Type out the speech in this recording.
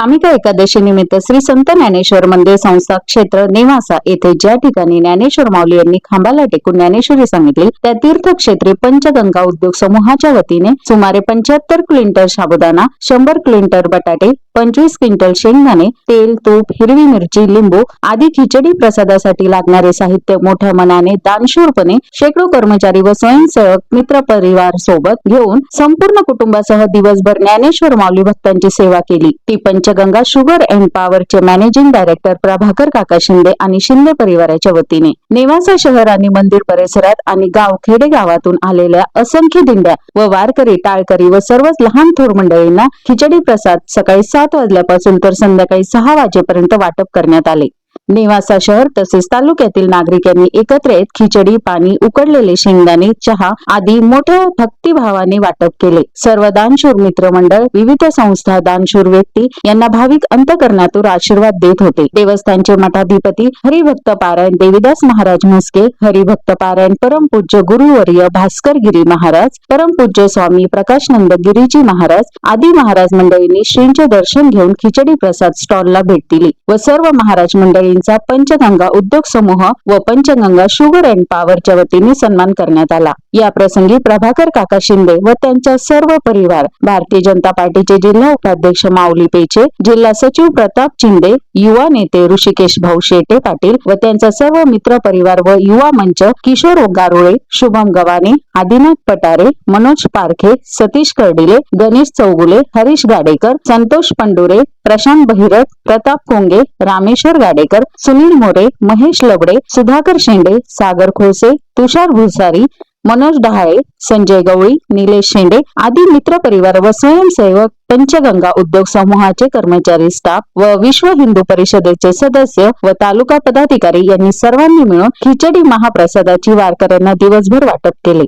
कामिका एकादशी निमित्त श्री संत ज्ञानेश्वर मंदिर संस्था क्षेत्र नेवासा येथे ज्या ठिकाणी ज्ञानेश्वर माऊली यांनी खांबाला टेकून ज्ञानेश्वरी सांगितली त्या तीर्थक्षेत्री पंचगंगा उद्योग समूहाच्या वतीने सुमारे पंच्याहत्तर क्विंटल साबुदाणा शंभर क्विंटल बटाटे पंचवीस क्विंटल शेंगदाणे तेल तूप हिरवी मिरची लिंबू आदी खिचडी प्रसादासाठी लागणारे साहित्य मोठ्या मनाने दानशूरपणे शेकडो कर्मचारी व स्वयंसेवक मित्र परिवार सोबत घेऊन संपूर्ण कुटुंबासह दिवसभर ज्ञानेश्वर माऊली भक्तांची सेवा केली. ती पंच पंचगंगा शुगर अँड पॉवरचे मॅनेजिंग डायरेक्टर प्रभाकर काका शिंदे आणि शिंदे परिवाराच्या वतीने नेवासा शहर आणि मंदिर परिसरात आणि गाव खेडेगावातून आलेल्या असंख्य दिंड्या व वारकरी टाळकरी व सर्वच लहान थोर मंडळींना खिचडी प्रसाद सकाळी सात वाजल्यापासून तर संध्याकाळी सहा वाजेपर्यंत वाटप करण्यात आले. नेवासा शहर तसेच तालुक्यातील नागरिकांनी एकत्र येत खिचडी पाणी उकडलेले शेंगदाणे चहा आदी मोठ्या भक्तिभावाने वाटप केले. सर्व दानशूर मित्रमंडळ विविध संस्था दानशूर व्यक्ती यांना भाविक अंतकरणातून आशीर्वाद देत होते. देवस्थानचे मठाधिपती हरिभक्त पारायण देविदास महाराज म्हस्के हरिभक्त पारायण परमपूज्य गुरुवर्य भास्कर गिरी महाराज परमपूज्य स्वामी प्रकाशनंद गिरीजी महाराज आदी महाराज मंडळींनी श्रींचे दर्शन घेऊन खिचडी प्रसाद स्टॉलला भेट दिली व सर्व महाराज यांचा पंचगंगा उद्योग समूह व पंचगंगा शुगर अँड पॉवरच्या वतीने सन्मान करण्यात आला. या प्रसंगी प्रभाकर काका शिंदे व त्यांचा सर्व परिवार भारतीय जनता पार्टीचे जिल्हा उपाध्यक्ष माऊली पेचे जिल्हा सचिव प्रताप शिंदे युवा नेते ऋषिकेश भाऊ शेटे पाटील व त्यांचा सर्व मित्र परिवार व युवा मंच किशोर गारोळे शुभम गवाने आदिनाथ पटारे मनोज पारखे सतीश कर्डिले गणेश चौगुले हरीश गाडेकर संतोष पंडुरे प्रशांत बहिरट प्रताप कोंगे रामेश्वर गाडेकर सुनील मोरे महेश लबडे सुधाकर शेंडे सागर खोसे तुषार भुसारी मनोज डहाळे संजय गवळी निलेश शेंडे आदी मित्र परिवार व स्वयंसेवक पंचगंगा उद्योग समूहाचे कर्मचारी स्टाफ व विश्व हिंदू परिषदेचे सदस्य व तालुका पदाधिकारी यांनी सर्वांनी मिळून खिचडी महाप्रसादाची वारकऱ्यांना दिवसभर वाटप केले.